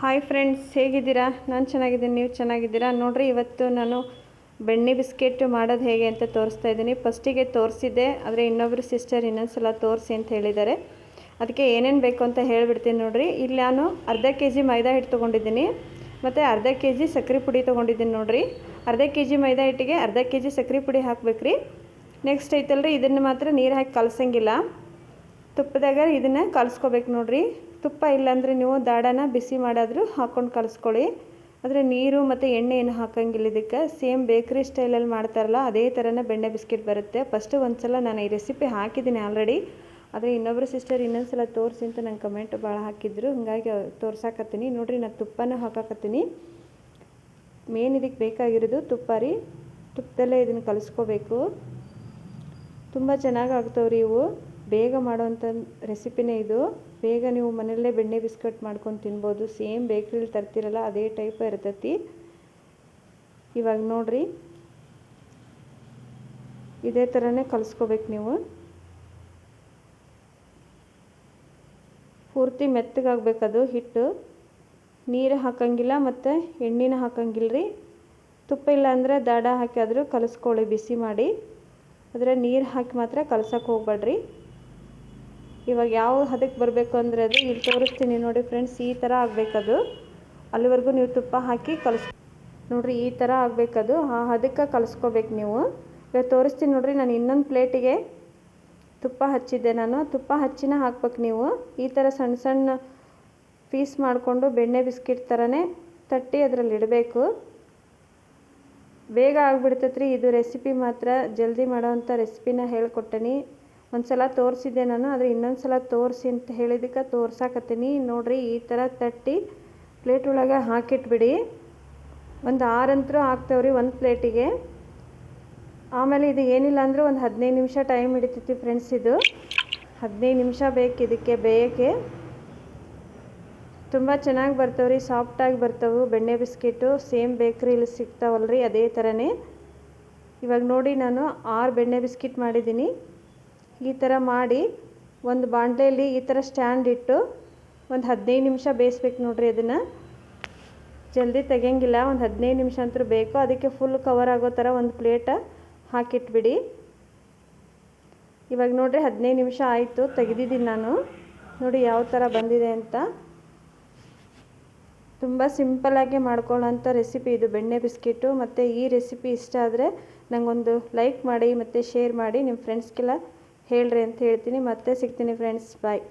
Hi friends ಹೇಗಿದ್ದೀರಾ? ನಾನು ಚೆನ್ನಾಗಿದ್ದೀನಿ, ನೀವು ಚೆನ್ನಾಗಿದ್ದೀರಾ? ನೋಡಿರಿ, ಇವತ್ತು ನಾನು ಬೆಣ್ಣೆ ಬಿಸ್ಕೆಟ್ ಮಾಡೋದು ಹೇಗೆ ಅಂತ ತೋರಿಸ್ತಾ ಇದ್ದೀನಿ. ಫಸ್ಟಿಗೆ ತೋರಿಸಿದ್ದೆ, ಆದರೆ ಇನ್ನೊಬ್ಬರು ಸಿಸ್ಟರ್ ಇನ್ನೊಂದು ಸಲ ತೋರಿಸಿ ಅಂತ ಹೇಳಿದ್ದಾರೆ. ಅದಕ್ಕೆ ಏನೇನು ಬೇಕು ಅಂತ ಹೇಳಿಬಿಡ್ತೀನಿ ನೋಡಿರಿ. ಇಲ್ಲಿ ನಾನು ಅರ್ಧ ಕೆ ಜಿ ಮೈದಾ ಹಿಟ್ಟು ತೊಗೊಂಡಿದ್ದೀನಿ, ಮತ್ತು ಅರ್ಧ ಕೆ ಜಿ ಸಕ್ಕರೆ ಪುಡಿ ತೊಗೊಂಡಿದ್ದೀನಿ ನೋಡಿರಿ. ಅರ್ಧ ಕೆ ಜಿ ಮೈದಾ ಹಿಟ್ಟಿಗೆ ಅರ್ಧ ಕೆ ಜಿ ಸಕ್ಕರೆ ಪುಡಿ ಹಾಕ್ಬೇಕ್ರಿ. ನೆಕ್ಸ್ಟ್ ಐತಲ್ರಿ, ಇದನ್ನು ಮಾತ್ರ ನೀರು ಹಾಕಿ ಕಲಸಂಗಿಲ್ಲ. ತುಪ್ಪದಾಗ ಇದನ್ನು ಕಲಿಸ್ಕೋಬೇಕು ನೋಡಿರಿ. ತುಪ್ಪ ಇಲ್ಲಾಂದರೆ ನೀವು ದಾಡನ ಬಿಸಿ ಮಾಡಾದರೂ ಹಾಕ್ಕೊಂಡು ಕಲಿಸ್ಕೊಳ್ಳಿ. ಆದರೆ ನೀರು ಮತ್ತು ಎಣ್ಣೆ ಏನು ಹಾಕಂಗಿಲ್ಲ ಇದಕ್ಕೆ. ಸೇಮ್ ಬೇಕ್ರಿ ಸ್ಟೈಲಲ್ಲಿ ಮಾಡ್ತಾರಲ್ಲ, ಅದೇ ಥರನೇ ಬೆಣ್ಣೆ ಬಿಸ್ಕಿಟ್ ಬರುತ್ತೆ. ಫಸ್ಟು ಒಂದು ಸಲ ನಾನು ಈ ರೆಸಿಪಿ ಹಾಕಿದ್ದೀನಿ ಆಲ್ರೆಡಿ ಆದರೆ ಇನ್ನೊಬ್ಬರು ಸಿಸ್ಟರ್ ಇನ್ನೊಂದು ಸಲ ತೋರಿಸಿ ಅಂತ ನಂಗೆ ಕಮೆಂಟ್ ಭಾಳ ಹಾಕಿದ್ರು. ಹಾಗಾಗಿ ತೋರ್ಸಾಕತ್ತೀನಿ. ನೋಡಿರಿ, ನಾನು ತುಪ್ಪನೂ ಹಾಕಾಕತ್ತೀನಿ. ಮೇನ್ ಇದಕ್ಕೆ ಬೇಕಾಗಿರೋದು ತುಪ್ಪ ರೀ. ತುಪ್ಪದಲ್ಲೇ ಇದನ್ನು ಕಲಿಸ್ಕೋಬೇಕು. ತುಂಬ ಚೆನ್ನಾಗಿ ಆಗ್ತಾವ್ರಿ ಇವು. ಬೇಗ ಮಾಡುವಂಥ ರೆಸಿಪಿನೇ ಇದು. ಬೇಗ ನೀವು ಮನೆಯಲ್ಲೇ ಬೆಣ್ಣೆ ಬಿಸ್ಕಟ್ ಮಾಡ್ಕೊಂಡು ತಿನ್ಬೋದು. ಸೇಮ್ ಬೇಕ್ರಿಲಿ ತರ್ತಿರಲ್ಲ, ಅದೇ ಟೈಪ್ ಇರ್ತೈತಿ. ಇವಾಗ ನೋಡ್ರಿ. ಇದೇ ಥರನೇ ಕಲಿಸ್ಕೋಬೇಕು ನೀವು. ಪೂರ್ತಿ ಮೆತ್ತಗಾಗಬೇಕದು ಹಿಟ್ಟು. ನೀರು ಹಾಕಂಗಿಲ್ಲ ಮತ್ತು ಎಣ್ಣೆನ ಹಾಕಂಗಿಲ್ಲ ರೀ ತುಪ್ಪ ಇಲ್ಲ ಅಂದರೆ ದಾಡ ಆದರೂ ಕಲಸ್ಕೊಳ್ಳಿ, ಬಿಸಿ ಮಾಡಿ. ಆದರೆ ನೀರು ಹಾಕಿ ಮಾತ್ರ ಕಲ್ಸಕ್ಕೆ ಹೋಗ್ಬೇಡ್ರಿ. ಇವಾಗ ಯಾವ ಹದಕ್ಕೆ ಬರಬೇಕು ಅಂದರೆ ಅದು? ಇಲ್ಲಿ ತೋರಿಸ್ತೀನಿ ನೋಡಿ ಫ್ರೆಂಡ್ಸ್ ಈ ಥರ ಆಗಬೇಕದು. ಅಲ್ಲಿವರೆಗೂ ನೀವು ತುಪ್ಪ ಹಾಕಿ ಕಲಿಸ್ ನೋಡಿರಿ, ಈ ಥರ ಆಗಬೇಕದು. ಆ ಹದಕ್ಕೆ ಕಲಿಸ್ಕೋಬೇಕು ನೀವು. ಇವಾಗ ತೋರಿಸ್ತೀನಿ ನೋಡಿರಿ, ನಾನು ಇನ್ನೊಂದು ಪ್ಲೇಟಿಗೆ ತುಪ್ಪ ಹಚ್ಚಿದ್ದೆ ನಾನು. ತುಪ್ಪ ಹಚ್ಚಿನ ಹಾಕ್ಬೇಕು ನೀವು. ಈ ಥರ ಸಣ್ಣ ಸಣ್ಣ ಪೀಸ್ ಮಾಡಿಕೊಂಡು ಬೆಣ್ಣೆ ಬಿಸ್ಕಿಟ್ ಥರನೇ ತಟ್ಟಿ ಅದರಲ್ಲಿ ಇಡಬೇಕು. ಬೇಗ ಆಗಿಬಿಡ್ತೈತ್ರಿ. ಇದು ರೆಸಿಪಿ ಮಾತ್ರ. ಜಲ್ದಿ ಮಾಡೋವಂಥ ರೆಸಿಪಿನ ಹೇಳ್ಕೊಟ್ಟೇನಿ. ಒಂದು ಸಲ ತೋರಿಸಿದ್ದೆ ನಾನು, ಆದರೆ ಇನ್ನೊಂದು ಸಲ ತೋರಿಸಿ ಅಂತ ಹೇಳಿದಕ್ಕೆ ತೋರ್ಸಾಕತ್ತೀನಿ. ನೋಡಿರಿ, ಈ ಥರ ತಟ್ಟಿ ಪ್ಲೇಟ್ ಒಳಗೆ ಹಾಕಿಟ್ಬಿಡಿ. ಒಂದು ಆರಂತರೂ ಹಾಕ್ತೇವ್ರಿ ಒಂದು ಪ್ಲೇಟಿಗೆ ಆಮೇಲೆ ಇದು ಏನಿಲ್ಲ ಅಂದರೆ ಒಂದು ಹದಿನೈದು ನಿಮಿಷ ಟೈಮ್ ಹಿಡಿತೈತಿ ಫ್ರೆಂಡ್ಸ್ ಇದು. ಹದಿನೈದು ನಿಮಿಷ ಬೇಕು ಇದಕ್ಕೆ, ಬೇಯಕ್ಕೆ. ತುಂಬ ಚೆನ್ನಾಗಿ ಬರ್ತವ್ರಿ ಸಾಫ್ಟಾಗಿ ಬರ್ತವೆ. ಬೆಣ್ಣೆ ಬಿಸ್ಕೆಟು ಸೇಮ್ ಬೇಕ್ರಿಲಿ ಸಿಗ್ತಾವಲ್ರಿ, ಅದೇ ಥರನೇ ಇವಾಗ ನೋಡಿ ನಾನು ಆರು ಬೆಣ್ಣೆ ಬಿಸ್ಕಿಟ್ ಮಾಡಿದ್ದೀನಿ. ಈ ಥರ ಮಾಡಿ ಒಂದು ಬಾಣಲೆಯಲ್ಲಿ ಈ ಥರ ಸ್ಟ್ಯಾಂಡ್ ಇಟ್ಟು ಒಂದು ಹದಿನೈದು ನಿಮಿಷ ಬೇಯಿಸ್ಬೇಕು ನೋಡಿರಿ ಅದನ್ನು. ಜಲ್ದಿ ತೆಗಿಯಂಗಿಲ್ಲ, ಒಂದು ಹದಿನೈದು ನಿಮಿಷ ಅಂತೂ ಬೇಕು. ಅದಕ್ಕೆ ಫುಲ್ ಕವರ್ ಆಗೋ ಥರ ಒಂದು ಪ್ಲೇಟ ಹಾಕಿಟ್ಬಿಡಿ. ಇವಾಗ ನೋಡಿರಿ ಹದಿನೈದು ನಿಮಿಷ ಆಯಿತು, ತೆಗೆದಿದ್ದೀನಿ ನಾನು. ನೋಡಿ ಯಾವ ಥರ ಬಂದಿದೆ ಅಂತ. ತುಂಬ ಸಿಂಪಲ್ಲಾಗಿ ಮಾಡ್ಕೊಳ್ಳೋಂಥ ರೆಸಿಪಿ ಇದು, ಬೆಣ್ಣೆ ಬಿಸ್ಕೆಟು. ಮತ್ತು ಈ ರೆಸಿಪಿ ಇಷ್ಟ ಆದರೆ ನನಗೊಂದು ಲೈಕ್ ಮಾಡಿ, ಮತ್ತು ಶೇರ್ ಮಾಡಿ ನಿಮ್ಮ ಫ್ರೆಂಡ್ಸ್ಗೆಲ್ಲ ಹೇಳ್ರಿ ಅಂತ ಹೇಳ್ತೀನಿ. ಮತ್ತೆ ಸಿಗ್ತೀನಿ ಫ್ರೆಂಡ್ಸ್ ಬಾಯ್